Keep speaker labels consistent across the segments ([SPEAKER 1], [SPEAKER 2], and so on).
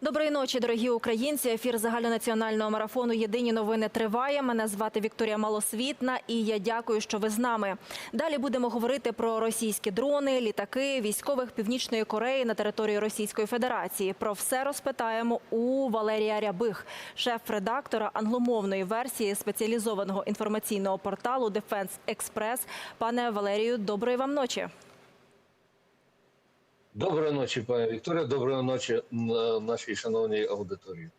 [SPEAKER 1] Доброї ночі, дорогі українці. Ефір загальнонаціонального марафону Єдині новини триває. Мене звати Вікторія Малосвітна, і я дякую, що ви з нами. Далі будемо говорити про російські дрони, літаки, військових північної Кореї на території Російської Федерації. Про все розпитаємо у Валерія Рябих, шеф-редактора англомовної версії спеціалізованого інформаційного порталу Дефенс Експрес. Пане Валерію, доброї вам ночі.
[SPEAKER 2] Доброї ночі, пані Вікторія. Доброї ночі е, нашій шановній аудиторії.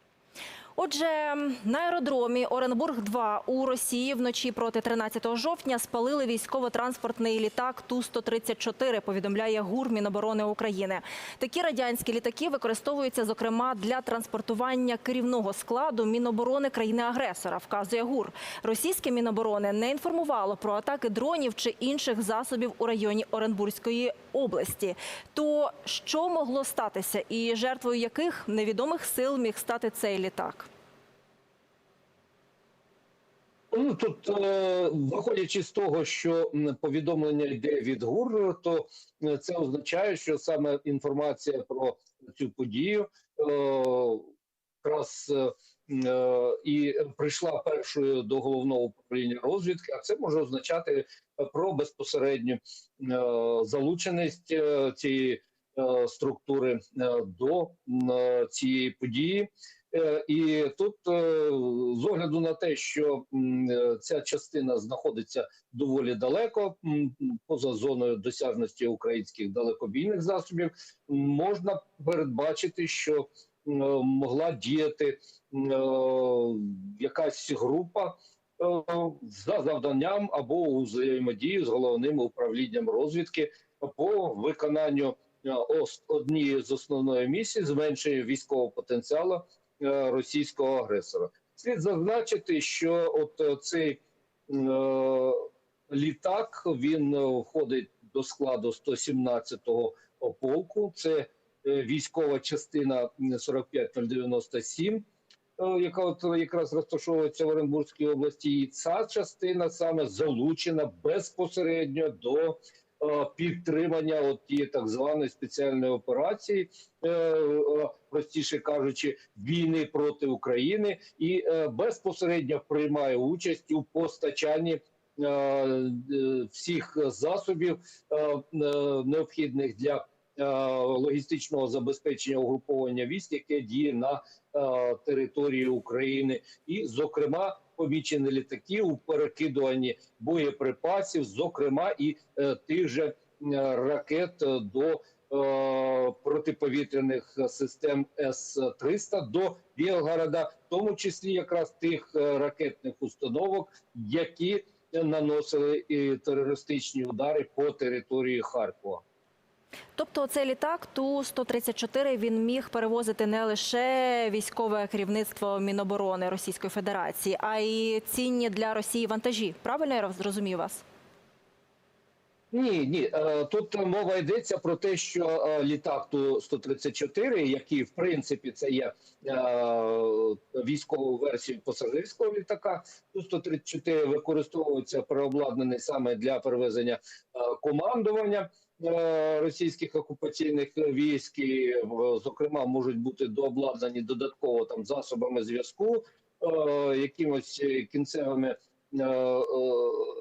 [SPEAKER 1] Отже, на аеродромі Оренбург 2 у Росії вночі проти 13 жовтня спалили військово-транспортний літак Ту-134, повідомляє ГУР Міноборони України. Такі радянські літаки використовуються, зокрема, для транспортування керівного складу Міноборони країни-агресора, вказує ГУР. Російське Міноборони не інформувало про атаки дронів чи інших засобів у районі Оренбурзької області. То що могло статися і жертвою яких невідомих сил міг стати цей літак?
[SPEAKER 2] Ну тут, е, виходячи з того, що повідомлення йде від ГУР, то е, це означає, що саме інформація про цю подію е, якраз і прийшла першою до головного управління розвідки, а це може означати про безпосередню залученість цієї структури до цієї події. Е, І тут, е, з огляду на те, що е, ця частина знаходиться доволі далеко, поза зоною досяжності українських далекобійних засобів, можна передбачити, що могла діяти якась група за завданням або у взаємодії з головним управлінням розвідки по виконанню однієї з основної місії зменшення військового потенціалу російського агресора. Слід зазначити, що от е, цей е, літак він е, входить до складу 117-го полку. Це е, військова частина м, 45097, е, яка от якраз розташовується в Оренбурзькій області, і ця частина саме залучена безпосередньо до е, підтримання от тієї так званої спеціальної операції, е, е, простіше кажучи, війни проти України, і е, безпосередньо приймає участь у постачанні. е, е, Всіх засобів е, е, необхідних для е, логістичного забезпечення угруповання військ, яке діє на е, території України, і, зокрема, помічені літаки у перекидуванні боєприпасів, зокрема і е, тих же е, ракет е, до е, протиповітряних систем С-300 до Білгорода, в тому числі якраз тих е, ракетних установок, які наносили терористичні удари по території Харкова.
[SPEAKER 1] Тобто цей літак Ту-134 він міг перевозити не лише військове керівництво Міноборони Російської Федерації, а й цінні для Росії вантажі. Правильно я зрозумів вас?
[SPEAKER 2] Ні, ні, е, тут мова йдеться про те, що е, літак Ту-134, який в принципі це є е, військовою версією пасажирського літака, Ту-134 використовується переобладнаний саме для перевезення командування російських окупаційних військ, і, е, зокрема, можуть бути дообладнані додатково там засобами зв'язку, е, якимось е, кінцевими е, е,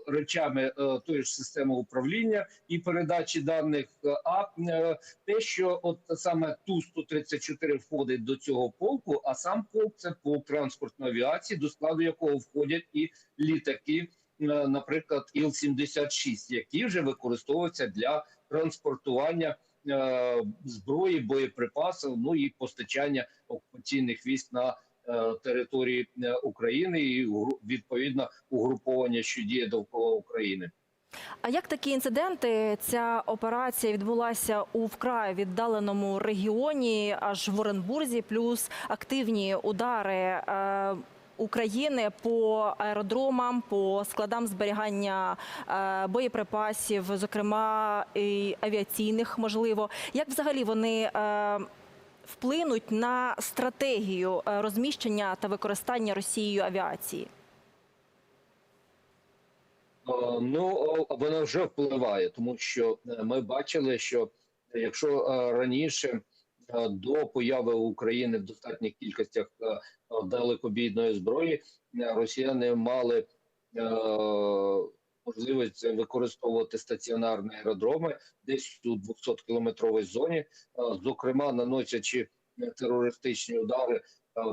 [SPEAKER 2] речами е, тої ж системи управління і передачі даних. А е, те, що от саме ту 134 входить до цього полку, а сам полк це полк транспортної авіації, до складу якого входять і літаки, е, наприклад, Іл-76, які вже використовуються для транспортування. е, Зброї, боєприпасів, ну і постачання окупаційних військ на е, території е, України і відповідно угруповання, що діє довкола України.
[SPEAKER 1] А як такі інциденти? Ця операція відбулася у вкрай віддаленому регіоні, аж в Оренбурзі, плюс активні удари. України по аеродромам, по складам зберігання е, боєприпасів, зокрема і авіаційних, можливо, як взагалі вони е, вплинуть на стратегію е, розміщення та використання Росією авіації?
[SPEAKER 2] Ну вона вже впливає, тому що ми бачили, що якщо раніше до появи України в достатніх кількостях е, е, далекобійної зброї е, росіяни мали е, можливість використовувати стаціонарні аеродроми десь у 200 кілометровій зоні, е, зокрема наносячи е, терористичні удари е,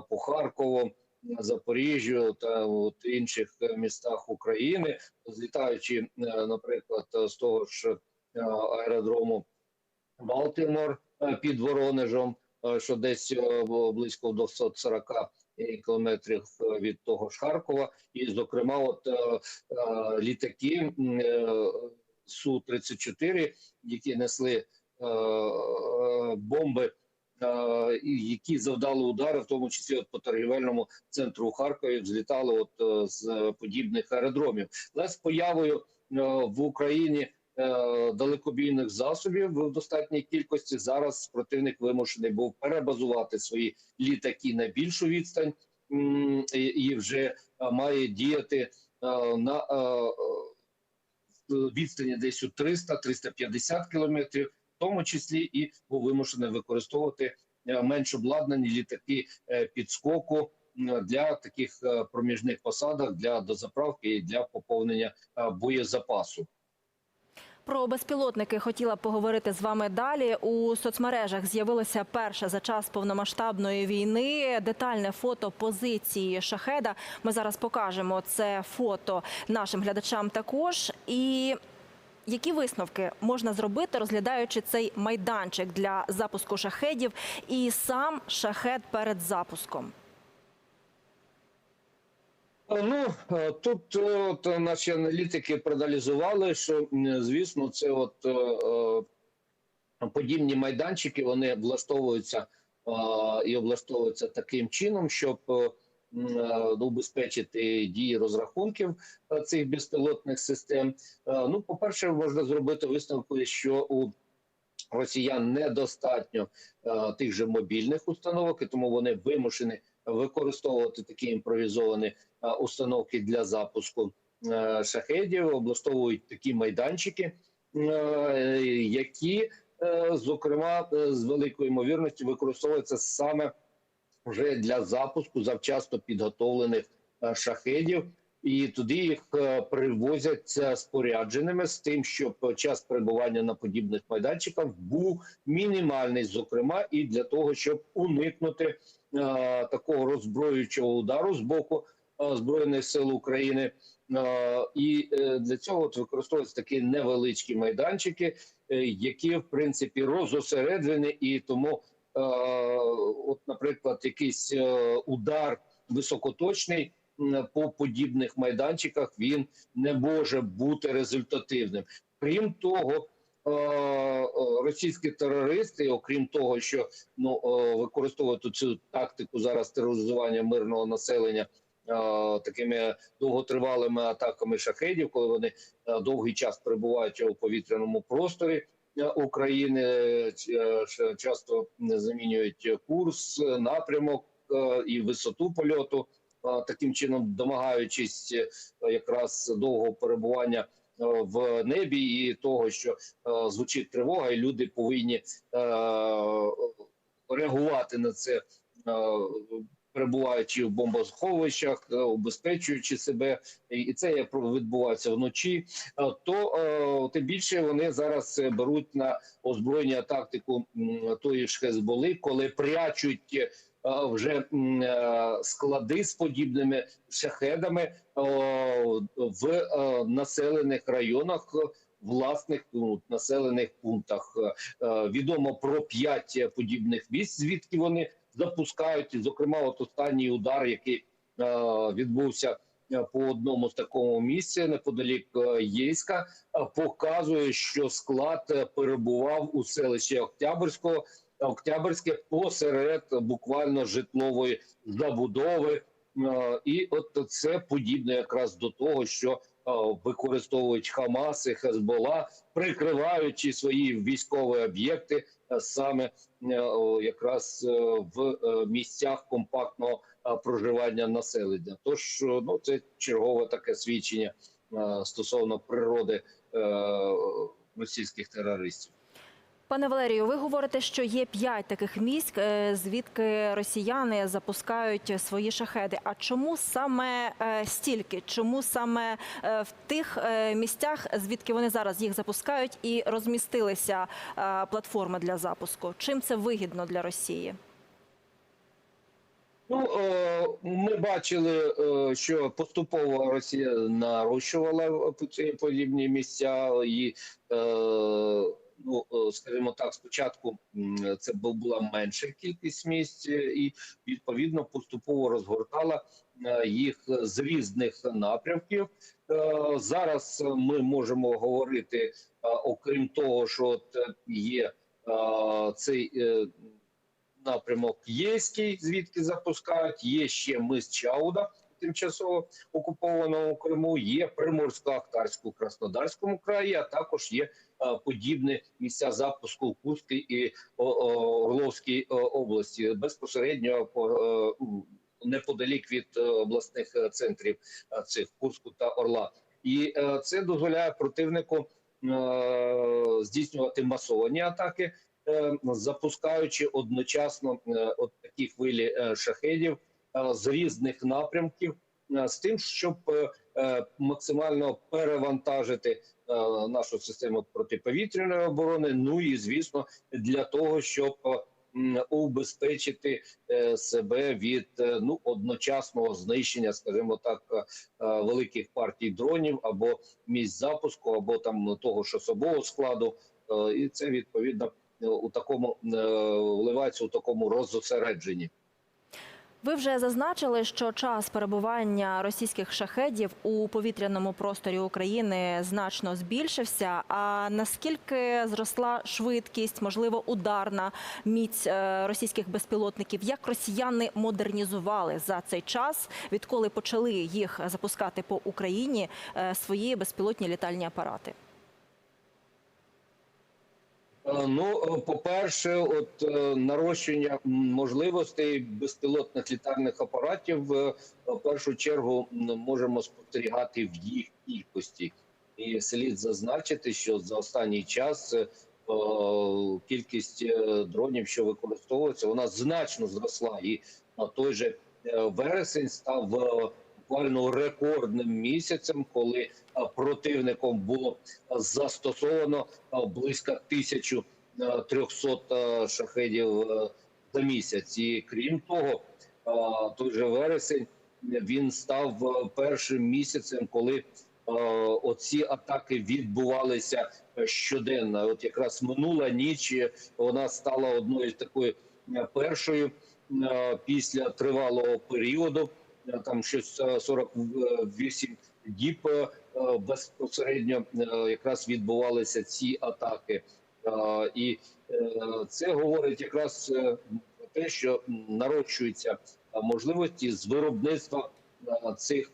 [SPEAKER 2] по Харкову, Запоріжжю та от інших е, містах України, злітаючи, е, наприклад, е, з того ж е, аеродрому Балтимор. е, під Воронежем, е, що десь е, близько 240 кілометрів е, від того ж Харкова, і зокрема, от е, е, літаки е, су 34 які несли е, е, бомби. е, Які завдали удари, в тому числі от по торгівельному центру Харкові, взлітали от е, з подібних аеродромів. Але з появою е, в Україні е, далекобійних засобів в достатній кількості зараз противник вимушений був перебазувати свої літаки на більшу відстань і, вже е, має діяти е, на е, відстані десь у 300-350 кілометрів, в тому числі і був вимушений використовувати е, менш обладнані літаки е, підскоку для таких е, проміжних посадок для дозаправки і для поповнення е, боєзапасу.
[SPEAKER 1] Про безпілотники хотіла поговорити з вами далі. У соцмережах з'явилося перше за час повномасштабної війни детальне фото позиції шахеда. Ми зараз покажемо це фото нашим глядачам також. І які висновки можна зробити, розглядаючи цей майданчик для запуску шахедів і сам шахед перед запуском?
[SPEAKER 2] Е, Ну е, тут е, от наші аналітики проаналізували, що звісно, це от е, подібні майданчики вони влаштовуються е, і облаштовуються таким чином, щоб е, убезпечити дії розрахунків цих безпілотних систем. Е, Ну, по перше, можна зробити висновку, що у росіян недостатньо е, тих же мобільних установок, і тому вони вимушені використовувати такі імпровізовані е, установки для запуску е, шахедів, облаштовують такі майданчики, е, які, зокрема, з великою ймовірністю використовуються саме вже для запуску завчасно підготовлених шахедів. І туди їх привозять спорядженими з тим, щоб час перебування на подібних майданчиках був мінімальний, зокрема, і для того, щоб уникнути такого роззброюючого удару з боку е, збройних сил України. Е, і е, для цього використовуються такі невеличкі майданчики, е, які в принципі розосереджені, і тому, е, от, наприклад, якийсь е, удар високоточний по подібних майданчиках він не може бути результативним. Крім того, е, е, російські терористи, окрім того, що ну е, використовують цю тактику зараз тероризування мирного населення е, такими довготривалими атаками шахедів, коли вони е, довгий час перебувають у повітряному просторі. е, України е, часто замінюють курс, е, напрямок е, і висоту польоту, е, таким чином домагаючись е, якраз довгого перебування е, в небі і того, що е, звучить тривога, і люди повинні е, реагувати на це, е, перебуваючи в бомбосховищах, е, убезпечуючи себе, і це відбувається вночі. е, То е, тим більше вони зараз е, беруть на озброєння тактику тої ж Хезболи, коли прячуть. Е, Вже е, склади з подібними шахедами в е, населених районах власних ну, населених пунктах. Відомо про п'ять подібних місць, звідки вони запускають. Зокрема, от останній удар, який відбувся по одному з такому місці неподалік Єйська, показує, що склад перебував у селищі Октябрського. Октябрське посеред буквально житлової забудови, Е, і от це подібне якраз до того, що е, використовують Хамас і Хезбола, прикриваючи свої військові об'єкти е, саме якраз в місцях компактного проживання населення. Тож ну це чергове таке свідчення стосовно природи російських терористів.
[SPEAKER 1] Пане Валерію, ви говорите, що є п'ять таких місць, е, звідки росіяни запускають свої шахеди. А чому саме е, стільки? Чому саме е, в тих місцях, звідки вони зараз їх запускають, і розмістилися платформи для запуску? Чим це вигідно для Росії?
[SPEAKER 2] Ну ми бачили, що поступово Росія нарощувала подібні місця, і ну е, скажімо так, спочатку це бу- була менша кількість місць, е, і відповідно поступово розгортала е, їх з різних напрямків. Зараз ми можемо говорити, окрім того, що от є цей. напрямок Єський, звідки запускають. Є ще мис Чауда, тимчасово окупованому Криму. Є Приморсько-Ахтарську, Краснодарському краї, а також є е, подібні місця запуску в Курській і Орловській е, області, безпосередньо по е, неподалік від обласних центрів цих Курську та Орла. І це дозволяє противнику здійснювати масовані атаки запускаючи одночасно от такі хвилі шахедів з різних напрямків, е, з тим, щоб е, е, максимально перевантажити е, нашу систему протиповітряної оборони. Ну і звісно, для того, щоб е, убезпечити е, себе від е, ну одночасного знищення, скажімо так, е, е, великих партій дронів або місць запуску, або там того ж особового складу, Е, і це відповідно е, у такому е, вливається у такому роззосередженні.
[SPEAKER 1] Ви вже зазначили, що час перебування російських шахедів у повітряному просторі України значно збільшився. А наскільки зросла швидкість, можливо, ударна міць е, російських безпілотників? Як росіяни модернізували за цей час, відколи почали їх запускати по Україні е, свої безпілотні літальні апарати?
[SPEAKER 2] Е, Ну, е, по-перше, от е, нарощення можливостей безпілотних літальних апаратів в першу чергу можемо спостерігати в їх кількості. І слід зазначити, що за останній час кількість дронів, що використовується, вона значно зросла. І на той же вересень став буквально рекордним місяцем, коли е, противником було застосовано е, близько 1300 е, шахедів е, за місяць. І крім того, е, той же вересень він став е, першим місяцем, коли е, оці атаки відбувалися е, щоденно. От якраз минула ніч е, вона стала одною такою е, першою е, після тривалого періоду. Е, Там щось е, 48 діб е, е, безпосередньо е, якраз відбувалися ці атаки, і це говорить якраз про те, що нарощуються можливості з виробництва цих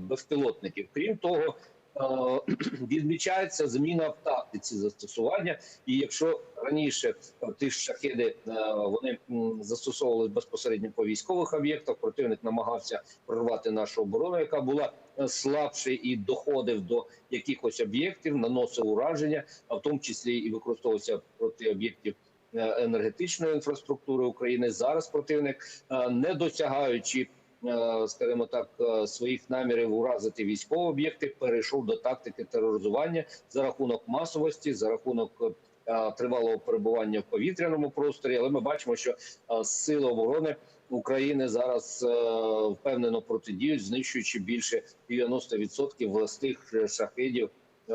[SPEAKER 2] безпілотників. Крім того, відмічається зміна в тактиці застосування. І якщо раніше е, ті ж шахеди е, вони застосовували безпосередньо по військових об'єктах, противник намагався прорвати нашу оборону, яка була е, слабше і доходив до якихось об'єктів, наносив ураження, а в тому числі і використовувався проти об'єктів е, енергетичної інфраструктури України. Зараз противник, е, не досягаючи, е, скажімо так, е, своїх намірів уразити військові об'єкти, перейшов до тактики тероризування за рахунок масовості, за рахунок е, тривалого перебування в повітряному просторі. Але ми бачимо, що е, сили оборони України зараз е, впевнено протидіють, знищуючи більше 90% з тих шахедів, е,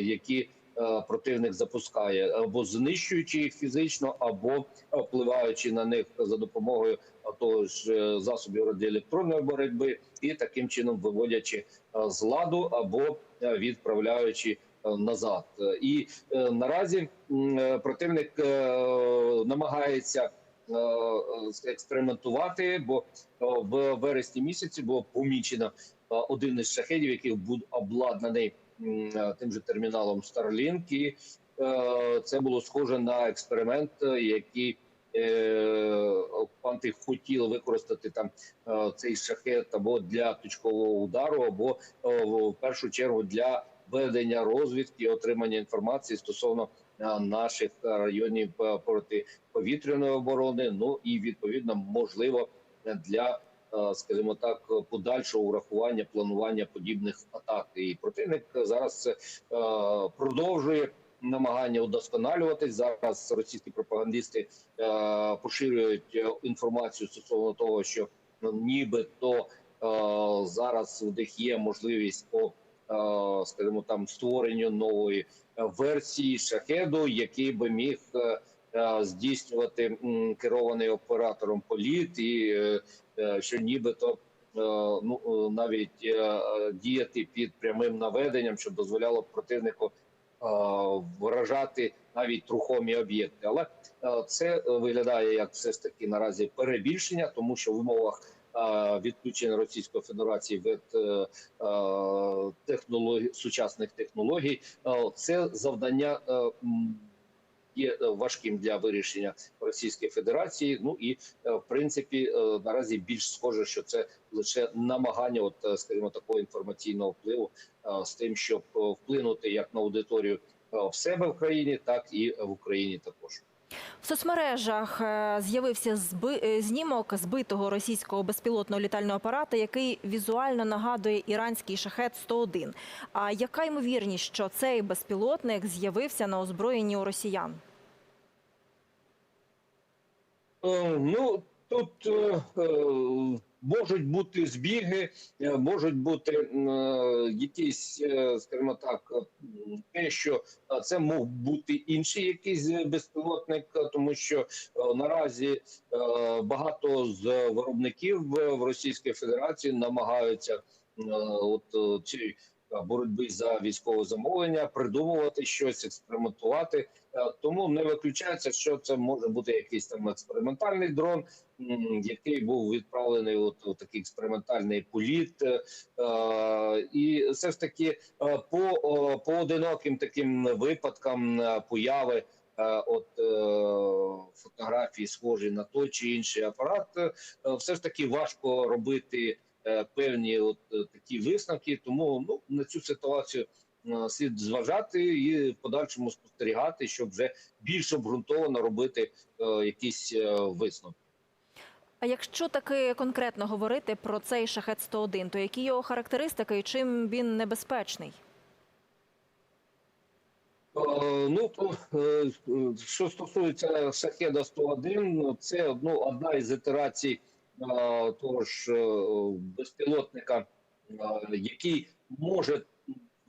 [SPEAKER 2] які е, противник запускає, або знищуючи їх фізично, або впливаючи на них за допомогою е, того ж е, засобів радіоелектронної боротьби, і таким чином виводячи е, з ладу або е, відправляючи назад. І наразі противник намагається експериментувати, бо в вересні місяці було помічено один із шахедів, який був обладнаний тим же терміналом Starlink, і це було схоже на експеримент, який окупанти хотіли використати там е, цей шахет або для точкового удару, або е, в першу чергу для ведення розвідки, отримання інформації стосовно е, наших районів е, протиповітряної оборони. Ну і відповідно можливо для, е, скажімо так, подальшого урахування планування подібних атак. І противник зараз е, продовжує намагання удосконалюватись. Зараз російські пропагандисти е, поширюють е, інформацію стосовно того, що ну, нібито е, зараз у них є можливість по, е, скажімо, там створенню нової е, версії шахеду, який би міг е, здійснювати керований оператором політ, і що нібито. Ну навіть діяти під прямим наведенням, що дозволяло противнику вражати навіть рухомі об'єкти, але е, це е, виглядає як все ж таки наразі перебільшення, тому що в умовах е, відключення Російської Федерації від е, е, технологій сучасних технологій, е, це завдання. Є е, важким для вирішення Російської Федерації. Ну і е, в принципі е, наразі більш схоже, що це лише намагання, от скажімо, такого інформаційного впливу з тим, щоб вплинути як на аудиторію в себе в країні, так і в Україні також.
[SPEAKER 1] В соцмережах з'явився зби... знімок збитого російського безпілотного літального апарата, який візуально нагадує іранський шахет 101 А яка ймовірність, що цей безпілотник з'явився на озброєнні у росіян?
[SPEAKER 2] Е, Ну тут е, е, можуть бути збіги, можуть бути якісь, скажімо так, те, що це мог бути інший якийсь безпілотник, тому що наразі багато з виробників в Російській Федерації намагаються от ці боротьби за військове замовлення, придумувати щось, експериментувати. Е, Тому не виключається, що це може бути якийсь там експериментальний дрон, який був відправлений от у такий експериментальний політ, Е, е, і все ж таки е, по поодиноким таким випадкам е, появи. е, От е, фотографії схожі на той чи інший апарат, е, все ж таки важко робити е, певні от е, такі висновки. Тому ну на цю ситуацію е, слід зважати і в подальшому спостерігати, щоб вже більш обґрунтовано робити е, якісь е, висновки.
[SPEAKER 1] А якщо таки конкретно говорити про цей шахет 101 то які його характеристики і чим він небезпечний?
[SPEAKER 2] Е, Ну то, е, що стосується Шахеда 101, ну, це ну, одна із ітерацій е, того ж е, безпілотника, е, який може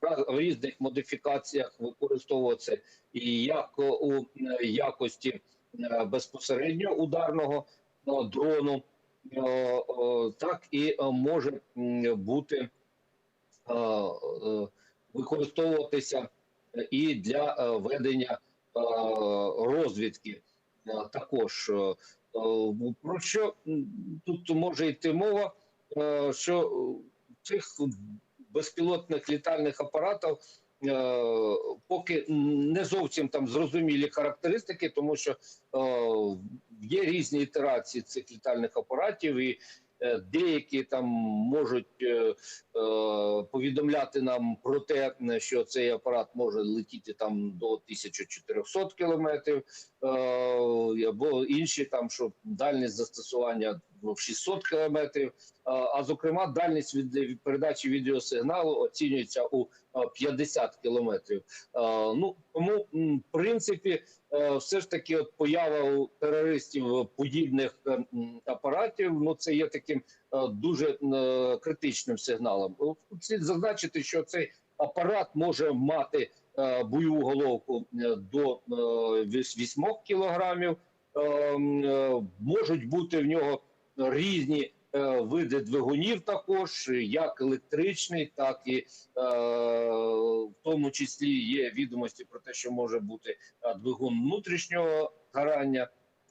[SPEAKER 2] в різних модифікаціях використовуватися і як у е, якості е, безпосередньо ударного е, дрону, е, е, так і е, може бути е, е, використовуватися і для е, ведення е, розвідки е, також. Е, е, Про що тут може йти мова? Е, Що цих безпілотних літальних апаратів е, поки не зовсім там зрозумілі характеристики, тому що є різні ітерації цих літальних апаратів, і деякі там можуть повідомляти нам про те, що цей апарат може летіти там до 1400 кілометрів, або інші там, що дальність застосування в 600 кілометрів. Е, А зокрема, дальність від, передачі відеосигналу оцінюється у е, 50 кілометрів. Е, Ну тому, в принципі, е, все ж таки, от поява у терористів подібних е, апаратів, ну це є таким е, дуже е, критичним сигналом. Слід зазначити, що цей апарат може мати е, бойову головку е, до е, віс- 8 кілограмів. Е, е, Можуть бути в нього різні види двигунів, також як електричний, так і в тому числі є відомості про те, що може бути двигун внутрішнього гарання.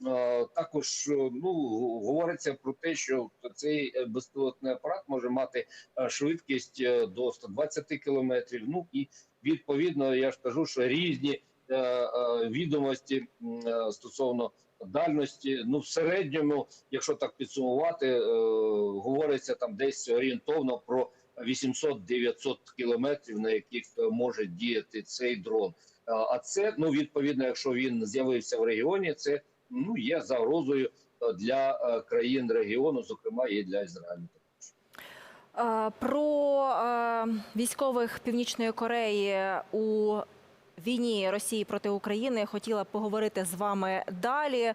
[SPEAKER 2] Е, Також е, ну говориться про те, що цей е, безпілотний апарат може мати швидкість до 120 кілометрів. Ну і відповідно, я ж кажу, що різні відомості стосовно дальності. Ну в середньому, якщо так підсумувати, говориться там десь орієнтовно про 800-900 кілометрів, на яких може діяти цей дрон. А це ну відповідно, якщо він з'явився в регіоні, це ну є загрозою е, для е, країн регіону, зокрема і для Ізраїлю.
[SPEAKER 1] Е, Про військових Північної Кореї у війні Росії проти України хотіла поговорити з вами далі.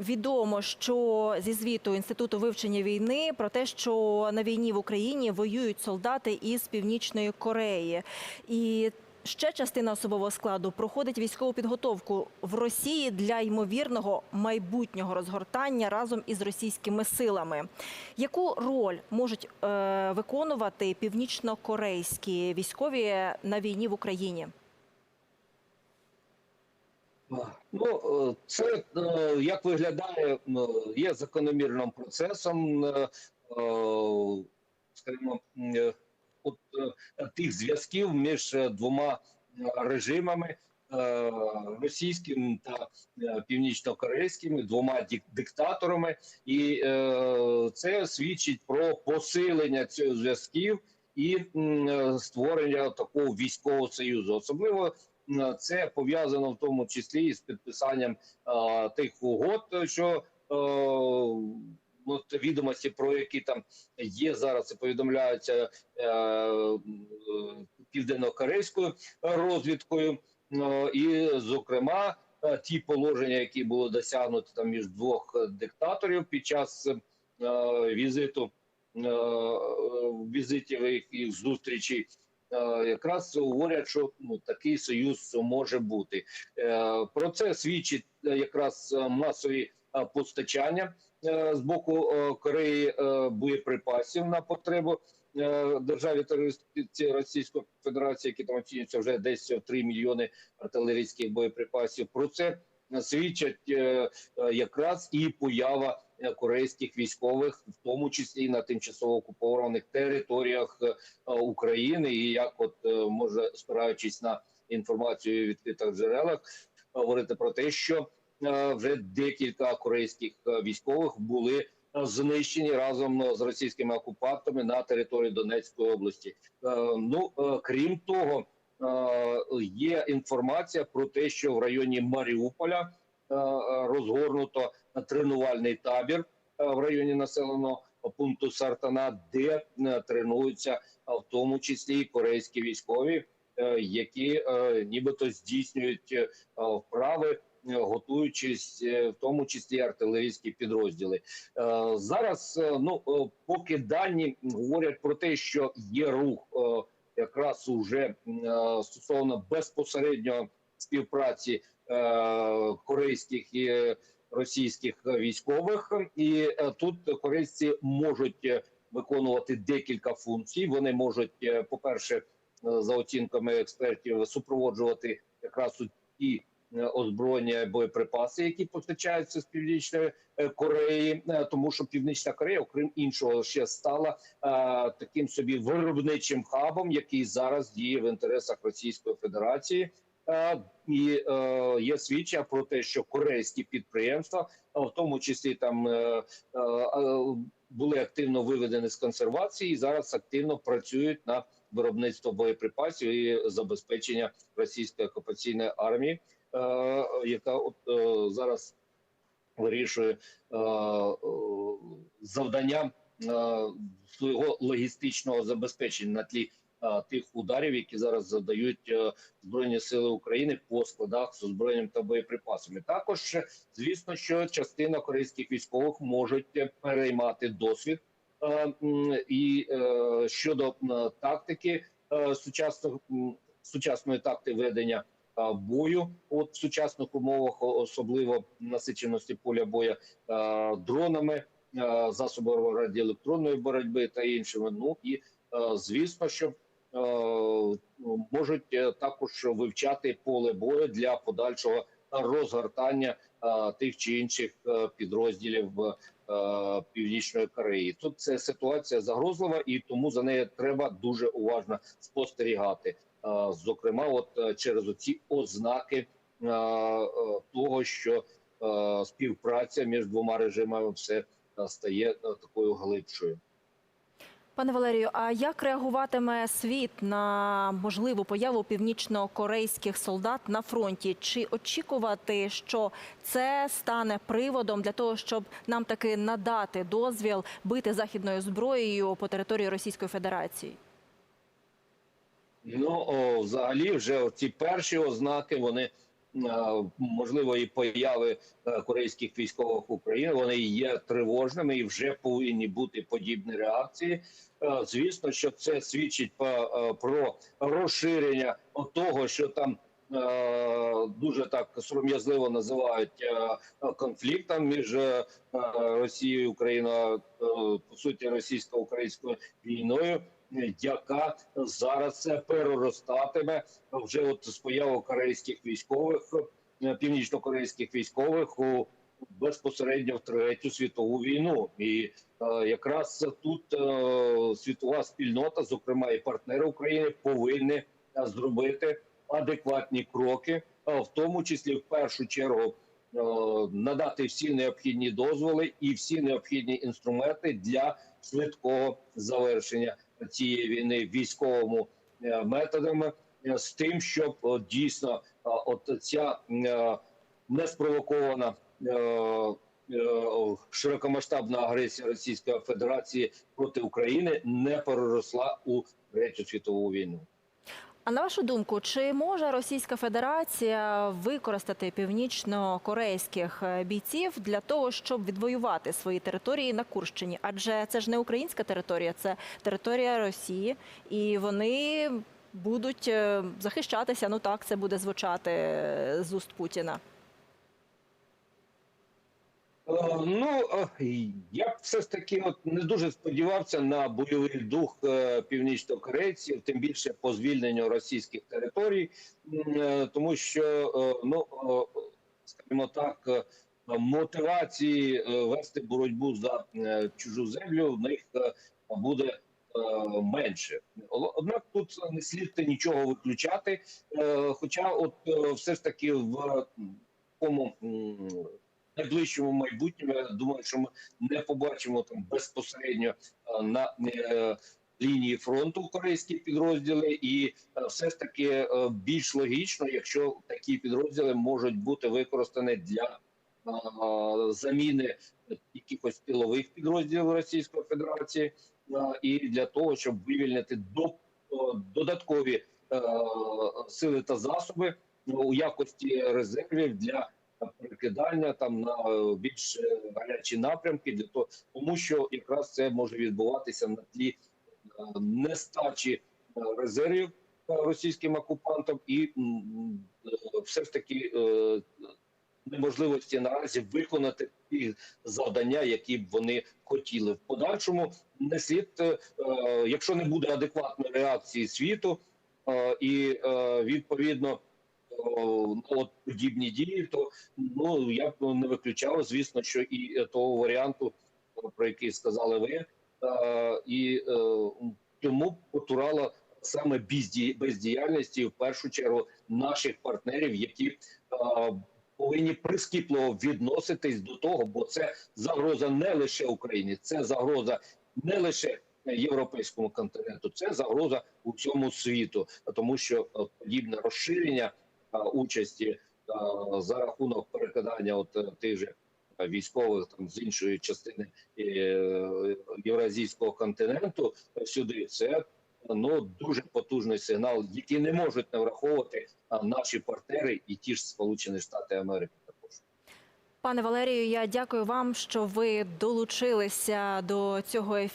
[SPEAKER 1] Відомо, що зі звіту інституту вивчення війни про те, що на війні в Україні воюють солдати із Північної Кореї, і ще частина особового складу проходить військову підготовку в Росії для ймовірного майбутнього розгортання разом із російськими силами. Яку роль можуть е, виконувати північно-корейські військові на війні в Україні?
[SPEAKER 2] Ну, е, це е, як виглядає, є закономірним процесом, е, скажімо, от е, тих зв'язків між е, двома е, режимами російським та е, північно-корейським, двома диктаторами, і це свідчить про посилення цих зв'язків і створення такого військового союзу, особливо. Це пов'язано в тому числі із підписанням а, тих угод, що от відомості, про які там є зараз, і повідомляються е, е, південно-корейською розвідкою, е, і, зокрема, е, ті положення, які були досягнуті там між двох диктаторів під час е, візиту е, візитів їх, їх зустрічей е, якраз говорять, що ну такий союз може бути. Е, Про це свідчить е, якраз е, масові е, постачання е, з боку е, Кореї е, боєприпасів на потребу е, державі терористів Російської Федерації, які там оцінюються вже десь в 3 мільйони артилерійських боєприпасів. Про це свідчать е, е, якраз і поява е, корейських військових, в тому числі на тимчасово окупованих територіях е, України, і як, от е, може спираючись на інформацію в відкритих джерелах, говорити про те, що е, вже декілька корейських е, військових були е, знищені разом е, з російськими окупантами на території Донецької області. Е, Ну е, крім того, е, є інформація про те, що в районі Маріуполя е, е, розгорнуто тренувальний табір е, в районі населеного пункту Сартана, де е, тренуються, в тому числі і корейські військові, е, які е, нібито здійснюють е, вправи, е, готуючись, е, в тому числі артилерійські підрозділи. Е, Зараз е, ну е, поки дані говорять про те, що є рух е, якраз уже е, стосовно безпосередньо співпраці е, корейських і е, російських військових, і е, тут корейці можуть е, виконувати декілька функцій. Вони можуть, е, по-перше, е, за оцінками експертів, супроводжувати якраз ті е, озброєння боєприпаси, які постачаються з північної е, Кореї, е, тому що Північна Корея, окрім іншого, ще стала е, таким собі виробничим хабом, який зараз діє в інтересах Російської Федерації. Е, І е, є свідчення про те, що корейські підприємства, в тому числі там е, е, е, були активно виведені з консервації, і зараз активно працюють на виробництво боєприпасів і забезпечення російської окупаційної армії, е, яка от е, зараз вирішує е, е, завдання е, свого логістичного забезпечення на тлі е, тих ударів, які зараз задають е, збройні сили України по складах з озброєнням та боєприпасами. Також е, звісно, що частина корейських військових можуть е, переймати досвід е, і е, щодо е, тактики е, сучасної тактики ведення е, бою, от в сучасних умовах, особливо насиченості поля боя е, дронами, е, засобами радіоелектронної боротьби та іншими. Ну і е, звісно, що е, можуть е, також вивчати поле бою для подальшого розгортання е, тих чи інших е, підрозділів е, Північної Кореї. Тут це ситуація загрозлива, і тому за нею треба дуже уважно спостерігати. Е, Зокрема, от е, через оці ознаки е, е, того, що е, співпраця між двома режимами все е, стає е, такою глибшою.
[SPEAKER 1] Пане Валерію, а як реагуватиме світ на можливу появу північно-корейських солдат на фронті? Чи очікувати, що це стане приводом для того, щоб нам таки надати дозвіл бити західною зброєю по території Російської Федерації?
[SPEAKER 2] Ну о, взагалі, вже ці перші ознаки вони е, можливо і появи е, корейських військових України. Вони є тривожними і вже повинні бути подібні реакції. Е, Звісно, що це свідчить про розширення того, що там. Дуже так сором'язливо називають конфліктом між Росією і Україною, по суті, російсько-українською війною, яка зараз переростатиме вже от з появою корейських військових, е, північно-корейських військових у безпосередньо в третю світову війну, і е, якраз тут е, світова спільнота, зокрема і партнери України, повинні е, зробити адекватні кроки, е, в тому числі в першу чергу. е, Надати всі необхідні дозволи і всі необхідні інструменти для швидкого завершення цієї війни військовому е, методами е, з тим, щоб дійсно е, от ця неспровокована широкомасштабна агресія Російської Федерації проти України не переросла у третю світову війну.
[SPEAKER 1] А на вашу думку, чи може Російська Федерація використати північно-корейських е, бійців для того, щоб відвоювати свої території на Курщині? Адже це ж не українська територія, це територія Росії, і вони будуть е, захищатися. Ну так це буде звучати е, з уст Путіна.
[SPEAKER 2] Е, Ну е, я б все ж таки от не дуже сподівався на бойовий дух е, північнокорейців, тим більше по звільненню російських територій, тому що ну скажімо так, мотивації вести боротьбу за чужу землю в них буде менше. Однак тут не слід нічого виключати. Хоча, от все ж таки в такому найближчому майбутньому, я думаю, що ми не побачимо там безпосередньо е, на е, лінії фронту корейські підрозділи, і е, все ж таки більш логічно, якщо такі підрозділи можуть бути використані для заміни якихось тилових підрозділів Російської Федерації і для того, щоб вивільнити до, додаткові сили та засоби у якості резервів для перекидання там на е, більш е, гарячі напрямки, для того, тому що якраз це може відбуватися на тлі е, нестачі резервів російським окупантам, і все ж таки неможливості наразі виконати ті завдання, які б вони хотіли в подальшому. Не слід, якщо не буде адекватної реакції світу і відповідно от подібні дії, то ну я б не виключав, звісно, що і того варіанту, про який сказали ви, і е, тому потурала саме безді- бездіяльності в першу чергу наших партнерів, які повинні прискіпливо відноситись до того, бо це загроза не лише Україні, це загроза не лише європейському континенту, це загроза у всьому світу, тому що е, подібне розширення участі е, за рахунок перекидання от е, тих же е, військових там з іншої частини е, євразійського континенту е, сюди. Це ну дуже потужний сигнал, який не можуть не враховувати наші партнери і ті ж Сполучені Штати Америки.
[SPEAKER 1] Пане Валерію, я дякую вам, що ви долучилися до цього ефіру.